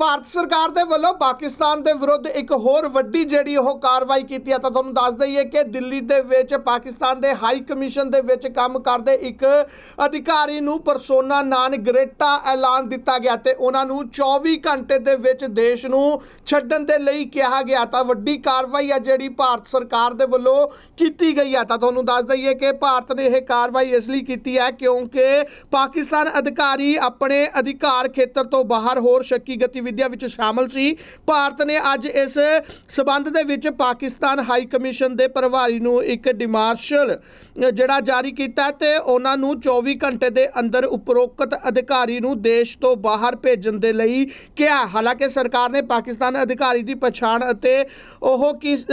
ਭਾਰਤ ਸਰਕਾਰ ਦੇ ਵੱਲੋਂ ਪਾਕਿਸਤਾਨ ਦੇ ਵਿਰੁੱਧ ਇੱਕ ਹੋਰ ਵੱਡੀ ਜਿਹੜੀ ਉਹ ਕਾਰਵਾਈ ਕੀਤੀ ਹੈ ਤਾਂ ਤੁਹਾਨੂੰ ਦੱਸ ਦਈਏ ਕਿ ਦਿੱਲੀ ਦੇ ਵਿੱਚ ਪਾਕਿਸਤਾਨ ਦੇ ਹਾਈ ਕਮਿਸ਼ਨ ਦੇ ਵਿੱਚ ਕੰਮ ਕਰਦੇ ਇੱਕ ਅਧਿਕਾਰੀ ਨੂੰ ਪਰਸੋਨਾ ਨਾਨ ਗ੍ਰੇਟਾ ਐਲਾਨ ਦਿੱਤਾ ਗਿਆ ਤੇ ਉਹਨਾਂ ਨੂੰ 24 ਘੰਟੇ ਦੇ ਵਿੱਚ ਦੇਸ਼ ਨੂੰ ਛੱਡਣ ਦੇ ਲਈ ਕਿਹਾ ਗਿਆ ਤਾਂ ਵੱਡੀ ਕਾਰਵਾਈ ਹੈ ਜਿਹੜੀ ਭਾਰਤ ਸਰਕਾਰ ਦੇ ਵੱਲੋਂ ਕੀਤੀ ਗਈ ਹੈ। ਤਾਂ ਤੁਹਾਨੂੰ ਦੱਸ ਦਈਏ ਕਿ ਭਾਰਤ ਨੇ ਇਹ ਕਾਰਵਾਈ ਇਸ ਲਈ ਕੀਤੀ ਹੈ ਕਿਉਂਕਿ ਪਾਕਿਸਤਾਨ ਅਧਿਕਾਰੀ ਆਪਣੇ ਅਧਿਕਾਰ ਖੇਤਰ ਤੋਂ ਬਾਹਰ ਹੋਰ ਸ਼ੱਕੀ ਗਤੀ ਗਤੀਵਿਧੀਆਂ ਵਿੱਚ ਸ਼ਾਮਲ ਸੀ। ਭਾਰਤ ਨੇ ਅੱਜ ਇਸ ਸਬੰਧ ਦੇ ਵਿੱਚ ਪਾਕਿਸਤਾਨ ਹਾਈ ਕਮਿਸ਼ਨ ਦੇ ਪ੍ਰਭਾਰੀ ਨੂੰ ਇੱਕ ਡਿਮਾਰਸ਼ਲ ਜਿਹੜਾ ਜਾਰੀ ਕੀਤਾ ਤੇ ਉਹਨਾਂ ਨੂੰ 24 ਘੰਟੇ ਦੇ ਅੰਦਰ ਉਪਰੋਕਤ ਅਧਿਕਾਰੀ ਨੂੰ ਦੇਸ਼ ਤੋਂ ਬਾਹਰ ਭੇਜਣ ਦੇ ਲਈ ਕਿਹਾ। ਹਾਲਾਂਕਿ ਸਰਕਾਰ ਨੇ ਪਾਕਿਸਤਾਨ ਅਧਿਕਾਰੀ ਦੀ ਪਛਾਣ ਅਤੇ ਉਹ ਕਿਸ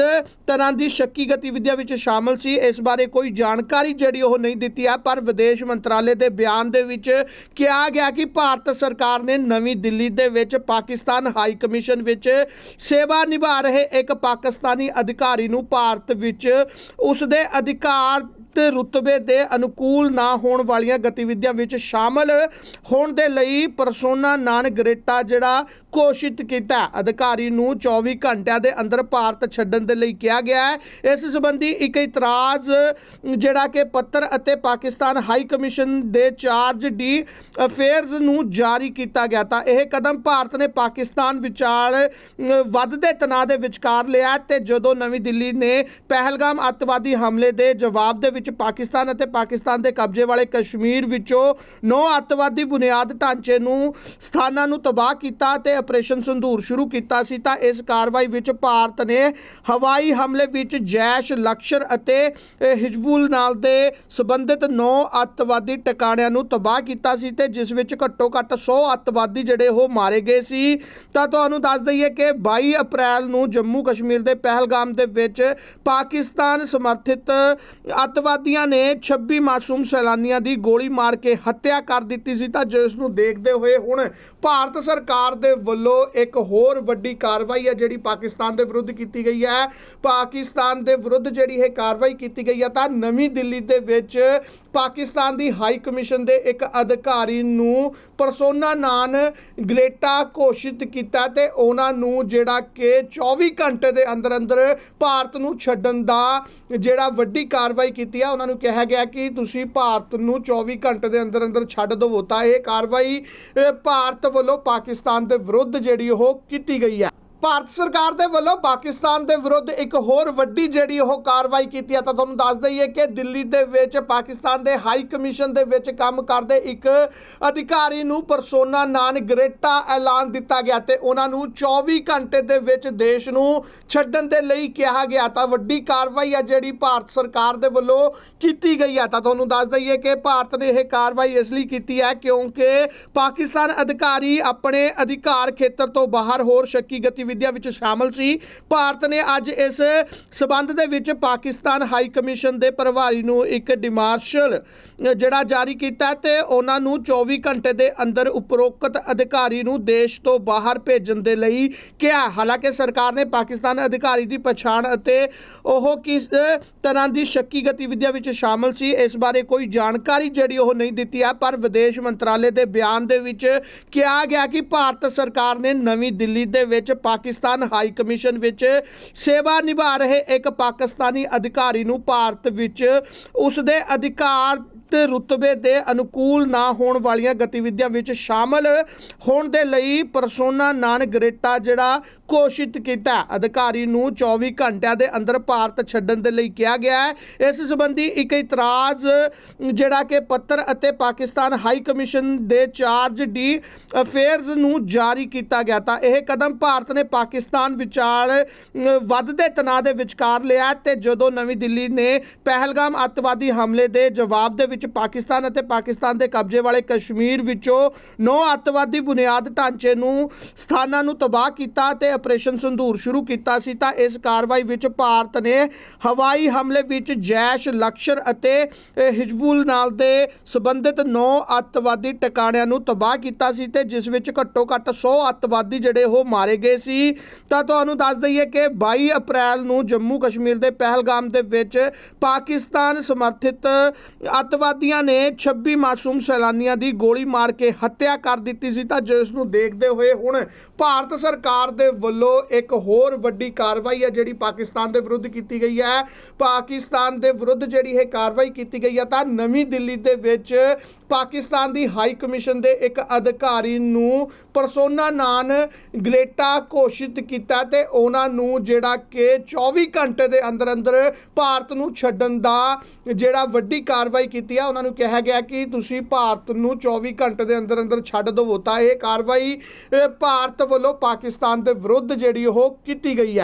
ਤਰ੍ਹਾਂ ਦੀ ਸ਼ੱਕੀ ਗਤੀਵਿਧੀਆਂ ਵਿੱਚ ਸ਼ਾਮਲ ਸੀ, ਇਸ ਬਾਰੇ ਕੋਈ ਜਾਣਕਾਰੀ ਜਿਹੜੀ ਉਹ ਨਹੀਂ ਦਿੱਤੀ ਹੈ ਪਰ ਵਿਦੇਸ਼ ਮੰਤਰਾਲੇ ਦੇ ਬਿਆਨ ਦੇ ਵਿੱਚ ਕਿਹਾ ਗਿਆ ਕਿ ਭਾਰਤ ਸਰਕਾਰ ਨੇ ਨਵੀਂ ਦਿੱਲੀ ਦੇ ਵਿੱਚ ਪਾਕਿਸਤਾਨ ਹਾਈ ਕਮਿਸ਼ਨ ਵਿੱਚ ਸੇਵਾ ਨਿਭਾ ਰਹੇ ਇੱਕ ਪਾਕਿਸਤਾਨੀ ਅਧਿਕਾਰੀ ਨੂੰ ਭਾਰਤ ਵਿੱਚ ਉਸ ਦੇ ਅਧਿਕਾਰ ਤੇ ਰੁਤਬੇ ਦੇ ਅਨੁਕੂਲ ਨਾ ਹੋਣ ਵਾਲੀਆਂ ਗਤੀਵਿਧੀਆਂ ਵਿੱਚ ਸ਼ਾਮਲ ਹੋਣ ਦੇ ਲਈ ਪਰਸੋਨਾ ਨਾਨ ਗ੍ਰੇਟਾ ਜਿਹੜਾ ਘੋਸ਼ਿਤ ਕੀਤਾ। ਅਧਿਕਾਰੀ ਨੂੰ 24 ਘੰਟਿਆਂ ਦੇ ਅੰਦਰ ਭਾਰਤ ਛੱਡਣ ਦੇ ਲਈ ਕਿਹਾ ਗਿਆ ਹੈ। ਇਸ ਸੰਬੰਧੀ ਇੱਕ ਇਤਰਾਜ਼, ਜਿਹੜਾ ਕਿ ਪੱਤਰ ਅਤੇ ਪਾਕਿਸਤਾਨ ਹਾਈ ਕਮਿਸ਼ਨ ਦੇ ਚਾਰਜ ਡੀ ਅਫੇਅਰਸ ਨੂੰ ਜਾਰੀ ਕੀਤਾ ਗਿਆ ਤਾਂ ਇਹ ਕਦਮ ਭਾਰਤ ਨੇ ਪਾਕਿਸਤਾਨ ਵਿਚਾਰ ਵੱਧਦੇ ਤਣਾਅ ਦੇ ਵਿਚਕਾਰ ਲਿਆ ਤੇ ਜਦੋਂ ਨਵੀਂ ਦਿੱਲੀ ਨੇ ਪਹਿਲਗਾਮ ਅੱਤਵਾਦੀ ਹਮਲੇ ਦੇ ਜਵਾਬ ਦੇ ਵਿੱਚ ਪਾਕਿਸਤਾਨ ਅਤੇ ਪਾਕਿਸਤਾਨ ਦੇ ਕਬਜ਼ੇ ਵਾਲੇ ਕਸ਼ਮੀਰ ਵਿੱਚੋਂ ਨੌ ਅੱਤਵਾਦੀ ਬੁਨਿਆਦ ਢਾਂਚੇ ਨੂੰ ਸਥਾਨਾਂ ਨੂੰ ਤਬਾਹ ਕੀਤਾ ਤੇ ਆਪਰੇਸ਼ਨ ਸੰਧੂਰ ਸ਼ੁਰੂ ਕੀਤਾ ਸੀ ਤਾਂ ਇਸ ਕਾਰਵਾਈ ਵਿੱਚ ਭਾਰਤ ਨੇ ਹਵਾਈ ਹਮਲੇ ਵਿੱਚ ਜੈਸ਼, ਲਕਸ਼ਰ ਅਤੇ ਹਿਜਬੁਲ ਨਾਲ ਦੇ ਸੰਬੰਧਿਤ ਨੌ ਅੱਤਵਾਦੀ ਟਿਕਾਣਿਆਂ ਨੂੰ ਤਬਾਹ ਕੀਤਾ ਸੀ ਤੇ ਜਿਸ ਵਿੱਚ ਘੱਟੋ ਘੱਟ 100 ਅੱਤਵਾਦੀ ਜਿਹੜੇ ਉਹ ਮਾਰੇ ਗਏ ਸੀ। ਤਾਂ ਤੁਹਾਨੂੰ ਦੱਸ ਦਈਏ ਕਿ 22 ਅਪ੍ਰੈਲ ਨੂੰ ਜੰਮੂ ਕਸ਼ਮੀਰ ਦੇ ਪਹਿਲਗਾਮ ਦੇ ਵਿੱਚ ਪਾਕਿਸਤਾਨ ਸਮਰਥਿਤ ਅੱਤਵਾਦੀਆਂ ਨੇ 26 ਮਾਸੂਮ ਸੈਲਾਨੀਆਂ ਦੀ ਗੋਲੀ ਮਾਰ ਕੇ ਹੱਤਿਆ ਕਰ ਦਿੱਤੀ ਸੀ। ਤਾਂ ਜਿਸ ਨੂੰ ਦੇਖਦੇ ਹੋਏ ਹੁਣ ਭਾਰਤ ਸਰਕਾਰ ਦੇ ਵੱਲੋਂ ਇੱਕ ਹੋਰ ਵੱਡੀ ਕਾਰਵਾਈ ਹੈ ਜਿਹੜੀ ਪਾਕਿਸਤਾਨ ਦੇ ਵਿਰੁੱਧ ਕੀਤੀ ਗਈ ਹੈ। ਪਾਕਿਸਤਾਨ ਦੇ ਵਿਰੁੱਧ ਜਿਹੜੀ ਇਹ ਕਾਰਵਾਈ ਕੀਤੀ ਗਈ ਹੈ ਤਾਂ ਨਵੀਂ ਦਿੱਲੀ ਦੇ ਵਿੱਚ ਪਾਕਿਸਤਾਨ ਦੀ ਹਾਈ ਕਮਿਸ਼ਨ ਦੇ ਇੱਕ ਅਧਿਕਾਰੀ ਨੂੰ ਪਰਸੋਨਾ ਨਾਨ ਗ੍ਰੇਟਾ ਘੋਸ਼ਿਤ ਕੀਤਾ ਤੇ ਉਹਨਾਂ ਨੂੰ ਜਿਹੜਾ ਕਿ 24 ਘੰਟੇ ਦੇ ਅੰਦਰ ਅੰਦਰ ਭਾਰਤ ਨੂੰ ਛੱਡਣ ਦਾ ਜਿਹੜਾ ਵੱਡੀ ਕਾਰਵਾਈ ਕੀਤੀ ਹੈ, ਉਹਨਾਂ ਨੂੰ ਕਿਹਾ ਗਿਆ ਕਿ ਤੁਸੀਂ ਭਾਰਤ ਨੂੰ 24 ਘੰਟੇ ਦੇ ਅੰਦਰ ਅੰਦਰ ਛੱਡ ਦਿਵੋ। ਤਾਂ ਇਹ ਕਾਰਵਾਈ ਭਾਰਤ ਵੱਲੋਂ ਪਾਕਿਸਤਾਨ ਦੇ ਵਿਰੁੱਧ ਜਿਹੜੀ ਉਹ ਕੀਤੀ ਗਈ ਹੈ। ਭਾਰਤ ਸਰਕਾਰ ਦੇ ਵੱਲੋਂ ਪਾਕਿਸਤਾਨ ਦੇ ਵਿਰੁੱਧ ਇੱਕ ਹੋਰ ਵੱਡੀ ਜਿਹੜੀ ਉਹ ਕਾਰਵਾਈ ਕੀਤੀ ਹੈ ਤਾਂ ਤੁਹਾਨੂੰ ਦੱਸ ਦਈਏ ਕਿ ਦਿੱਲੀ ਦੇ ਵਿੱਚ ਪਾਕਿਸਤਾਨ ਦੇ ਹਾਈ ਕਮਿਸ਼ਨ ਦੇ ਵਿੱਚ ਕੰਮ ਕਰਦੇ ਇੱਕ ਅਧਿਕਾਰੀ ਨੂੰ ਪਰਸੋਨਾ ਨਾਨ ਗ੍ਰੇਟਾ ਐਲਾਨ ਦਿੱਤਾ ਗਿਆ ਤੇ ਉਹਨਾਂ ਨੂੰ 24 ਘੰਟੇ ਦੇ ਵਿੱਚ ਦੇਸ਼ ਨੂੰ ਛੱਡਣ ਦੇ ਲਈ ਕਿਹਾ ਗਿਆ ਤਾਂ ਵੱਡੀ ਕਾਰਵਾਈ ਹੈ ਜਿਹੜੀ ਭਾਰਤ ਸਰਕਾਰ ਦੇ ਵੱਲੋਂ ਕੀਤੀ ਗਈ ਹੈ। ਤਾਂ ਤੁਹਾਨੂੰ ਦੱਸ ਦਈਏ ਕਿ ਭਾਰਤ ਨੇ ਇਹ ਕਾਰਵਾਈ ਇਸ ਲਈ ਕੀਤੀ ਹੈ ਕਿਉਂਕਿ ਪਾਕਿਸਤਾਨ ਅਧਿਕਾਰੀ ਆਪਣੇ ਅਧਿਕਾਰ ਖੇਤਰ ਤੋਂ ਬਾਹਰ ਹੋਰ ਸ਼ੱਕੀ ਗਤੀਵਿਧੀਆਂ ਵਿੱਚ ਸ਼ਾਮਲ ਸੀ। ਭਾਰਤ ਨੇ ਅੱਜ ਇਸ ਸਬੰਧ ਦੇ ਵਿੱਚ ਪਾਕਿਸਤਾਨ ਹਾਈ ਕਮਿਸ਼ਨ ਦੇ ਪ੍ਰਭਾਰੀ ਨੂੰ ਇੱਕ ਡਿਮਾਰਸ਼ਲ ਜਿਹੜਾ ਜਾਰੀ ਕੀਤਾ ਤੇ ਉਹਨਾਂ ਨੂੰ 24 ਘੰਟੇ ਦੇ ਅੰਦਰ ਉਪਰੋਕਤ ਅਧਿਕਾਰੀ ਨੂੰ ਦੇਸ਼ ਤੋਂ ਬਾਹਰ ਭੇਜਣ ਦੇ ਲਈ ਕਿਹਾ। ਹਾਲਾਂਕਿ ਸਰਕਾਰ ਨੇ ਪਾਕਿਸਤਾਨ ਅਧਿਕਾਰੀ ਦੀ ਪਛਾਣ ਅਤੇ ਉਹ ਕਿਸ ਤਰ੍ਹਾਂ ਦੀ ਸ਼ੱਕੀ ਗਤੀਵਿਧੀਆਂ ਵਿੱਚ ਸ਼ਾਮਲ ਸੀ, ਇਸ ਬਾਰੇ ਕੋਈ ਜਾਣਕਾਰੀ ਜਿਹੜੀ ਉਹ ਨਹੀਂ ਦਿੱਤੀ ਹੈ। ਪਰ ਵਿਦੇਸ਼ ਮੰਤਰਾਲੇ ਦੇ ਬਿਆਨ ਦੇ ਵਿੱਚ ਕਿਹਾ ਗਿਆ ਕਿ ਭਾਰਤ ਸਰਕਾਰ ਨੇ ਨਵੀਂ ਦਿੱਲੀ ਦੇ ਵਿੱਚ ਪਾਕਿਸਤਾਨ ਹਾਈ ਕਮਿਸ਼ਨ ਵਿੱਚ ਸੇਵਾ ਨਿਭਾ ਰਹੇ ਇੱਕ ਪਾਕਿਸਤਾਨੀ ਅਧਿਕਾਰੀ ਨੂੰ ਭਾਰਤ ਵਿੱਚ ਉਸ ਦੇ ਅਧਿਕਾਰ ਤੇ ਰੁਤਬੇ ਦੇ ਅਨੁਕੂਲ ਨਾ ਹੋਣ ਵਾਲੀਆਂ ਗਤੀਵਿਧੀਆਂ ਵਿੱਚ ਸ਼ਾਮਲ ਹੋਣ ਦੇ ਲਈ ਪਰਸੋਨਾ ਨਾਨ ਗ੍ਰੇਟਾ, ਜਿਹੜਾ ਘੋਸ਼ਿਤ ਕੀਤਾ। ਅਧਿਕਾਰੀ ਨੂੰ 24 ਘੰਟਿਆਂ ਦੇ ਅੰਦਰ ਭਾਰਤ ਛੱਡਣ ਦੇ ਲਈ ਕਿਹਾ ਗਿਆ ਹੈ। ਇਸ ਸੰਬੰਧੀ ਇੱਕ ਇਤਰਾਜ਼, ਜਿਹੜਾ ਕਿ ਪੱਤਰ ਅਤੇ ਪਾਕਿਸਤਾਨ ਹਾਈ ਕਮਿਸ਼ਨ ਦੇ ਚਾਰਜ ਡੀ ਅਫੇਅਰਸ ਨੂੰ ਜਾਰੀ ਕੀਤਾ ਗਿਆ ਤਾਂ ਇਹ ਕਦਮ ਭਾਰਤ ਨੇ ਪਾਕਿਸਤਾਨ ਵਿਚਾਲ ਵੱਧਦੇ ਤਣਾਅ ਦੇ ਵਿਚਕਾਰ ਲਿਆ ਤੇ ਜਦੋਂ ਨਵੀਂ ਦਿੱਲੀ ਨੇ ਪਹਿਲਗਾਮ ਅੱਤਵਾਦੀ ਹਮਲੇ ਦੇ ਜਵਾਬ ਦੇ ਵਿੱਚ ਪਾਕਿਸਤਾਨ ਅਤੇ ਪਾਕਿਸਤਾਨ ਦੇ ਕਬਜ਼ੇ ਵਾਲੇ ਕਸ਼ਮੀਰ ਵਿੱਚੋਂ ਨੌ ਅੱਤਵਾਦੀ ਬੁਨਿਆਦ ਢਾਂਚੇ ਨੂੰ, ਸਥਾਨਾਂ ਨੂੰ ਤਬਾਹ ਕੀਤਾ ਤੇ ਆਪਰੇਸ਼ਨ ਸੰਧੂਰ ਸ਼ੁਰੂ ਕੀਤਾ ਸੀ ਤਾਂ ਇਸ ਕਾਰਵਾਈ ਵਿੱਚ ਭਾਰਤ ਨੇ ਹਵਾਈ ਹਮਲੇ ਵਿੱਚ ਜੈਸ਼ ਲਕਸ਼ਰ ਅਤੇ ਅ, ਹਿਜਬੁਲ ਨਾਲ ਦੇ ਸੰਬੰਧਿਤ ਨੌ ਅੱਤਵਾਦੀ ਟਿਕਾਣਿਆਂ ਨੂੰ ਤਬਾਹ ਕੀਤਾ ਸੀ ਤੇ ਜਿਸ ਵਿੱਚ ਘੱਟੋ ਘੱਟ 100 ਅੱਤਵਾਦੀ ਜਿਹੜੇ ਉਹ ਮਾਰੇ ਗਏ ਸੀ। ਤਾਂ ਤੁਹਾਨੂੰ ਦੱਸ ਦਈਏ ਕਿ 22 ਅਪ੍ਰੈਲ ਨੂੰ ਜੰਮੂ ਕਸ਼ਮੀਰ ਦੇ ਪਹਿਲਗਾਮ ਦੇ ਵਿੱਚ ਪਾਕਿਸਤਾਨ ਸਮਰਥਿਤ ਅੱਤਵਾਦੀਆਂ ਨੇ 26 ਮਾਸੂਮ ਸੈਲਾਨੀਆਂ ਦੀ ਗੋਲੀ ਮਾਰ ਕੇ ਹੱਤਿਆ ਕਰ ਦਿੱਤੀ ਸੀ। ਤਾਂ ਜਿਸ ਨੂੰ ਦੇਖਦੇ ਹੋਏ ਹੁਣ ਭਾਰਤ ਸਰਕਾਰ ਦੇ ਵੱਲੋਂ ਇੱਕ ਹੋਰ ਵੱਡੀ ਕਾਰਵਾਈ ਹੈ, ਜਿਹੜੀ ਪਾਕਿਸਤਾਨ ਦੇ ਵਿਰੁੱਧ ਕੀਤੀ ਗਈ ਹੈ। ਪਾਕਿਸਤਾਨ ਦੇ ਵਿਰੁੱਧ ਜਿਹੜੀ ਇਹ ਕਾਰਵਾਈ ਕੀਤੀ ਗਈ ਹੈ, ਤਾਂ ਨਵੀਂ ਦਿੱਲੀ ਦੇ ਵਿੱਚ ਪਾਕਿਸਤਾਨ ਦੀ ਹਾਈ ਕਮਿਸ਼ਨ ਦੇ ਇੱਕ ਅਧਿਕਾਰੀ ਨੂੰ ਪਰਸੋਨਾ ਨਾਨ ਗ੍ਰੇਟਾ ਘੋਸ਼ਿਤ ਕੀਤਾ ਤੇ ਉਹਨਾਂ ਨੂੰ ਜਿਹੜਾ ਕਿ 24 ਘੰਟੇ ਦੇ ਅੰਦਰ ਅੰਦਰ ਭਾਰਤ ਨੂੰ ਛੱਡਣ ਦਾ ਜਿਹੜਾ ਵੱਡੀ ਕਾਰਵਾਈ ਕੀਤੀ ਹੈ ਉਹਨਾਂ ਨੂੰ ਕਿਹਾ ਗਿਆ ਕਿ ਤੁਸੀਂ ਭਾਰਤ ਨੂੰ 24 ਘੰਟੇ ਦੇ ਅੰਦਰ ਅੰਦਰ ਛੱਡ ਦਿਵੋ ਤਾਂ ਇਹ ਕਾਰਵਾਈ ਭਾਰਤ ਵੱਲੋਂ ਪਾਕਿਸਤਾਨ ਦੇ ਵਿਰੁੱਧ ਜਿਹੜੀ ਉਹ ਕੀਤੀ ਗਈ ਹੈ